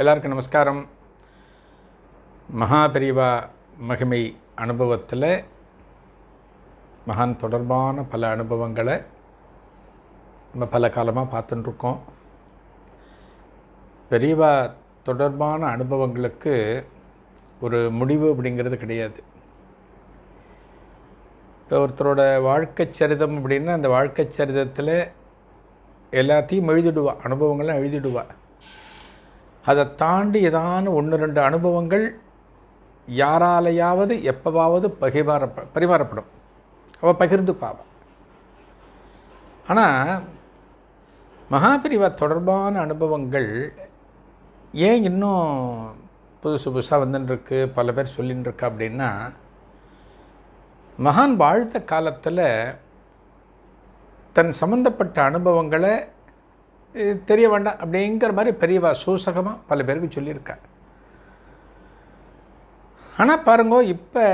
எல்லாருக்கும் நமஸ்காரம். மகாபெரிவா மகிமை அனுபவத்தில் மகான் தொடர்பான பல அனுபவங்களை நம்ம பல காலமாக பார்த்துட்டுருக்கோம் பெரியவா தொடர்பான அனுபவங்களுக்கு ஒரு முடிவு அப்படிங்கிறது கிடையாது. இப்போ ஒருத்தரோட வாழ்க்கை சரிதம் அப்படின்னா அந்த வாழ்க்கை சரிதத்தில் எல்லாத்தையும் எழுதிடுவா அனுபவங்கள்லாம் எழுதிடுவா. அதை தாண்டி ஏதான ஒன்று ரெண்டு அனுபவங்கள் யாராலையாவது எப்போவாவது பகிமாற பரிமாறப்படும். அவள் பகிர்ந்து பாவம். ஆனால் மகாபிரிவா தொடர்பான அனுபவங்கள் ஏன் இன்னும் புதுசு புதுசாக வந்துட்டுருக்கு பல பேர் சொல்லின்னு இருக்கா அப்படின்னா மகான் வாழ்த்த காலத்தில் தன் சம்பந்தப்பட்ட அனுபவங்களை தெரிய வேண்டாம் அப்படிங்கிற மாதிரி பெரியவா சூசகமாக பல பேருக்கு சொல்லியிருக்கார். ஆனால் பாருங்க இப்போ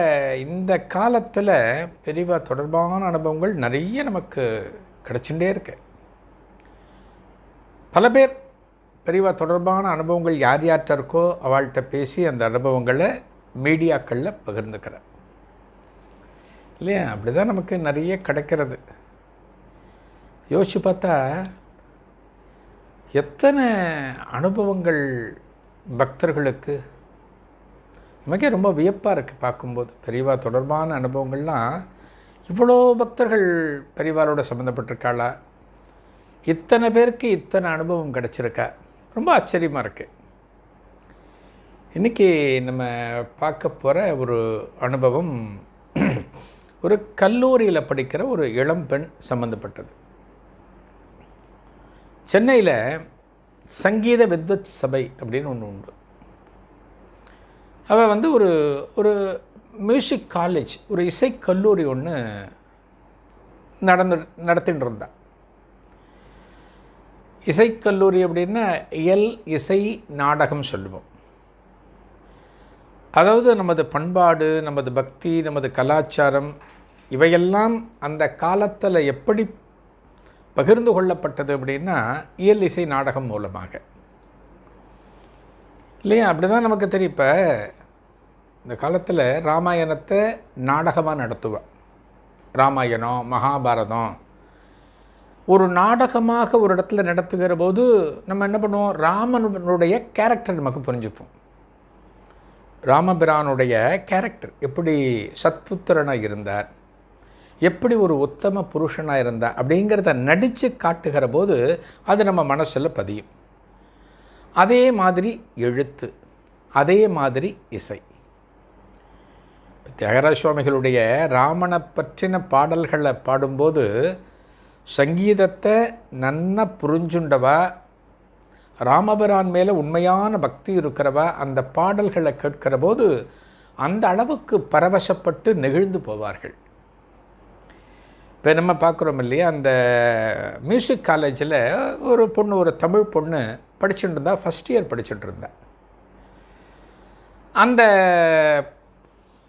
இந்த காலத்தில் பெரியவா தொடர்பான அனுபவங்கள் நிறைய நமக்கு கிடச்சுட்டே இருக்கு. பல பேர் பெரியவா தொடர்பான அனுபவங்கள் யார் யார்கிட்ட இருக்கோ அவள்கிட்ட பேசி அந்த அனுபவங்களை மீடியாக்களில் பகிர்ந்துக்கிறார். இல்லையா? அப்படி தான் நமக்கு நிறைய கிடைக்கிறது. யோசிச்சு பார்த்தா எத்தனை அனுபவங்கள் பக்தர்களுக்கு? மிக ரொம்ப வியப்பாக இருக்குது பார்க்கும்போது. பெரியவா தொடர்பான அனுபவங்கள்லாம் இவ்வளோ பக்தர்கள் பெரியவாரோட சம்மந்தப்பட்டிருக்காளா இத்தனை பேருக்கு இத்தனை அனுபவம் கிடச்சிருக்கா? ரொம்ப ஆச்சரியமாக இருக்குது இன்றைக்கி நம்ம பார்க்க போகிற ஒரு அனுபவம் ஒரு கல்லூரியில் படிக்கிற ஒரு இளம்பெண் சம்மந்தப்பட்டது சென்னையில் சங்கீத வித்வத் சபை அப்படின்னு ஒன்று உண்டு. அவள் வந்து ஒரு ஒரு மியூசிக் காலேஜ் ஒரு இசைக்கல்லூரி ஒன்று நடந்து நடத்தின்னு இருந்தாள் இசைக்கல்லூரி அப்படின்னா இயல் இசை நாடகம் சொல்லுவோம். அதாவது நமது பண்பாடு நமது பக்தி நமது கலாச்சாரம் இவையெல்லாம் அந்த காலத்தில் எப்படி பகிர்ந்து கொள்ளப்பட்டது அப்படின்னா இயல் இசை நாடகம் மூலமாக. இல்லையா? அப்படி தான் நமக்கு தெரியும். இப்போ இந்த காலத்தில் ராமாயணத்தை நாடகமாக நடத்துவேன் ராமாயணம் மகாபாரதம். ஒரு நாடகமாக ஒரு இடத்துல நடத்துகிற போது நம்ம என்ன பண்ணுவோம்? ராமனுடைய கேரக்டர் நமக்கு புரிஞ்சுப்போம். ராமபிரானுடைய கேரக்டர் எப்படி சத்புத்திரனாக இருந்தார்? எப்படி ஒரு உத்தம புருஷனாக இருந்தா அப்படிங்கிறத நடித்து காட்டுகிற போது அது நம்ம மனசில் பதியும். அதே மாதிரி எழுத்து அதே மாதிரி இசை. தியாகராஜ சுவாமிகளுடைய ராமனை பற்றின பாடல்களை பாடும்போது சங்கீதத்தை நன்னா புரிஞ்சுண்டவா ராமபிரான் மேலே உண்மையான பக்தி இருக்கிறவா அந்த பாடல்களை கேட்கிற போது அந்த அளவுக்கு பரவசப்பட்டு நெகிழ்ந்து போவார்கள். இப்போ நம்ம பார்க்குறோம் இல்லையா அந்த மியூசிக் காலேஜில் ஒரு பொண்ணு ஒரு தமிழ் பொண்ணு படிச்சுட்டு இருந்தா ஃபஸ்ட் இயர் படிச்சுட்டு இருந்தா. அந்த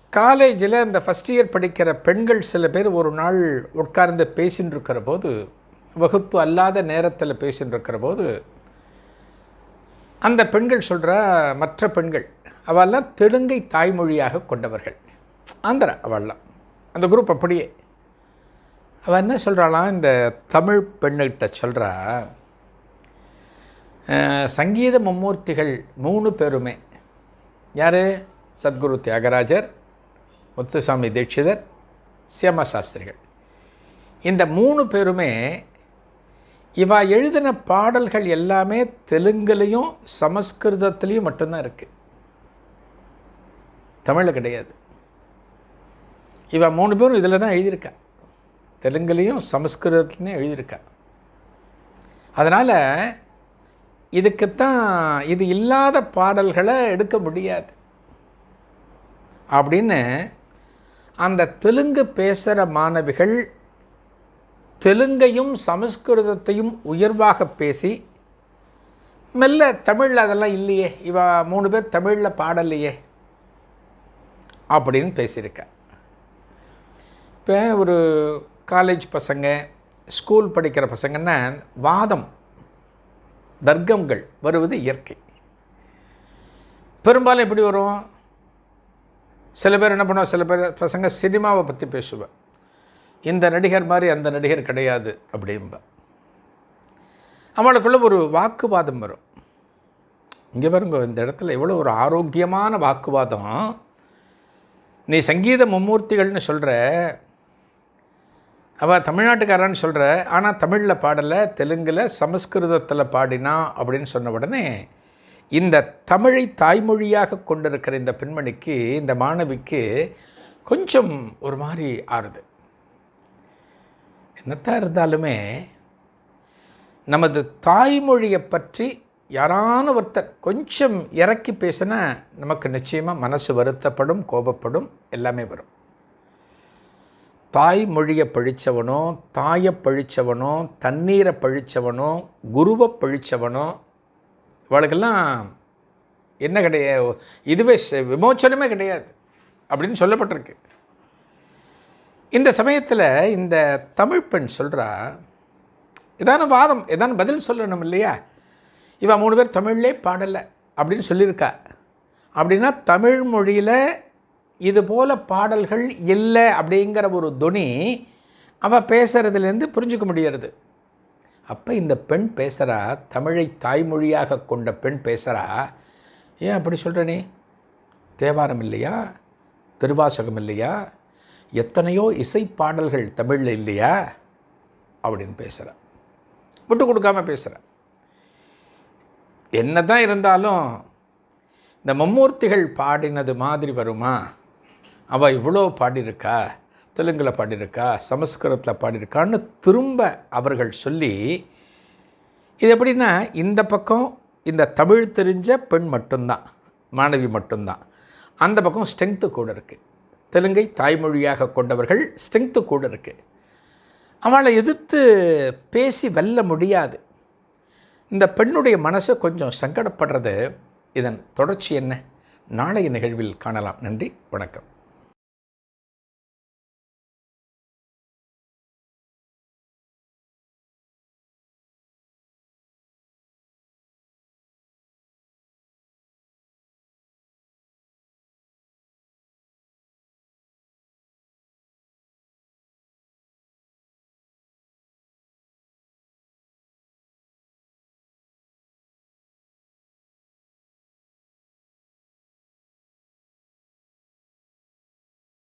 காலேஜில் அந்த ஃபஸ்ட் இயர் படிக்கிற பெண்கள் சில பேர் ஒரு நாள் உட்கார்ந்து பேசின்னு இருக்கிற போது வகுப்பு அல்லாத நேரத்தில் பேசின்னு இருக்கிற போது அந்த பெண்கள் சொல்கிற மற்ற பெண்கள் அவெல்லாம் தெலுங்கை தாய்மொழியாக கொண்டவர்கள். ஆந்திரா அவெல்லாம் அந்த குரூப் அப்படியே. அவள் என்ன சொல்கிறாளாம் இந்த தமிழ் பெண்ணுகிட்ட சொல்கிறா சங்கீத மும்மூர்த்திகள் மூணு பேருமே. யார்? சத்குரு தியாகராஜர் முத்துசாமி தீட்சிதர் சியம சாஸ்திரிகள் இந்த மூணு பேருமே இவா எழுதின பாடல்கள் எல்லாமே தெலுங்குலேயும் சமஸ்கிருதத்துலேயும் மட்டும்தான் இருக்குது தமிழில் கிடையாது. இவ மூணு பேரும் இதில் தான் எழுதியிருக்கா. தெலுங்குலேயும் சமஸ்கிருதத்துலேயும் எழுதியிருக்கா. அதனால் இதுக்குத்தான் இது இல்லாத பாடல்களை எடுக்க முடியாது. அப்படின்னு அந்த தெலுங்கு பேசுகிற மாணவிகள் தெலுங்கையும் சமஸ்கிருதத்தையும் உயர்வாக பேசி மெல்ல தமிழில் அதெல்லாம் இல்லையே இவ மூணு பேர் தமிழில் பாடலையே அப்படின்னு பேசியிருக்கா. இப்போ ஒரு காலேஜ் பசங்க ஸ்கூல் படிக்கிற பசங்கன்னா வாதம் தர்க்கங்கள் வருவது இயற்கை. பெரும்பாலும் எப்படி வரும்? சில பேர் என்ன பண்ணுவோம் சில பேர் பசங்க சினிமாவை பற்றி பேசுவேன் இந்த நடிகர் மாதிரி அந்த நடிகர் கிடையாது அப்படின்பா அவளுக்குள்ள ஒரு வாக்குவாதம் வரும். இங்கே பாருங்க இந்த இடத்துல எவ்வளோ ஒரு ஆரோக்கியமான வாக்குவாதம். நீ சங்கீத மும்மூர்த்திகள்னு சொல்கிற அவள் தமிழ்நாட்டுக்காரான்னு சொல்கிற ஆனால் தமிழில் பாடலை தெலுங்கில் சமஸ்கிருதத்தில் பாடினா அப்படின்னு சொன்ன உடனே இந்த தமிழை தாய்மொழியாக கொண்டிருக்கிற இந்த பெண்மணிக்கு இந்த மாணவிக்கு கொஞ்சம் ஒரு மாதிரி ஆறுது. என்னத்தான் இருந்தாலுமே நமது தாய்மொழியை பற்றி யாரான ஒருத்தர் கொஞ்சம் இறக்கி பேசினா நமக்கு நிச்சயமாக மனசு வருத்தப்படும் கோபப்படும் எல்லாமே வரும். தாய்மொழியை பழித்தவனோ தாயை பழித்தவனோ தண்ணீரை பழித்தவனோ குருவை பழித்தவனோ இவளுக்கெல்லாம் என்ன கிடையாது இதுவே விமோச்சனமே கிடையாது அப்படின்னு சொல்லப்பட்டிருக்கு. இந்த சமயத்தில் இந்த தமிழ் பெண் சொல்கிறா இதான வாதம் ஏதான பதில் சொல்லணும் இல்லையா? இவன் மூணு பேர் தமிழ்லே பாடலை அப்படின்னு சொல்லியிருக்கா. அப்படின்னா தமிழ் மொழியில் இது போல பாடல்கள் இல்லை அப்படிங்கிற ஒரு துணி அவள் பேசுகிறதுலேருந்து புரிஞ்சுக்க முடியறது. அப்போ இந்த பெண் பேசுகிறா தமிழை தாய்மொழியாக கொண்ட பெண் பேசுகிறா ஏன் அப்படி சொல்கிற நீ? தேவாரம் இல்லையா? திருவாசகம் இல்லையா? எத்தனையோ இசை பாடல்கள் தமிழில் இல்லையா? அப்படின்னு பேசுகிறா விட்டு கொடுக்காம பேசுகிறா என்ன தான் இருந்தாலும் இந்த மும்மூர்த்திகள் பாடினது மாதிரி வருமா? அவள் இவ்வளோ பாடியிருக்கா? தெலுங்கில் பாடியிருக்கா? சமஸ்கிருதத்தில் பாடியிருக்கான்னு திரும்ப அவர்கள் சொல்லி இது எப்படின்னா இந்த பக்கம் இந்த தமிழ் தெரிஞ்ச பெண் மட்டும்தான் மாணவி மட்டும்தான். அந்த பக்கம் ஸ்ட்ரென்த்து கூட இருக்குது தெலுங்கை தாய்மொழியாக கொண்டவர்கள் ஸ்ட்ரென்த்து கூட இருக்குது அவளை எதிர்த்து பேசி வெல்ல முடியாது. இந்த பெண்ணுடைய மனசு கொஞ்சம் சங்கடப்படுறது. இதன் தொடர்ச்சி என்ன? நாளைய நிகழ்வில் காணலாம். நன்றி. வணக்கம்.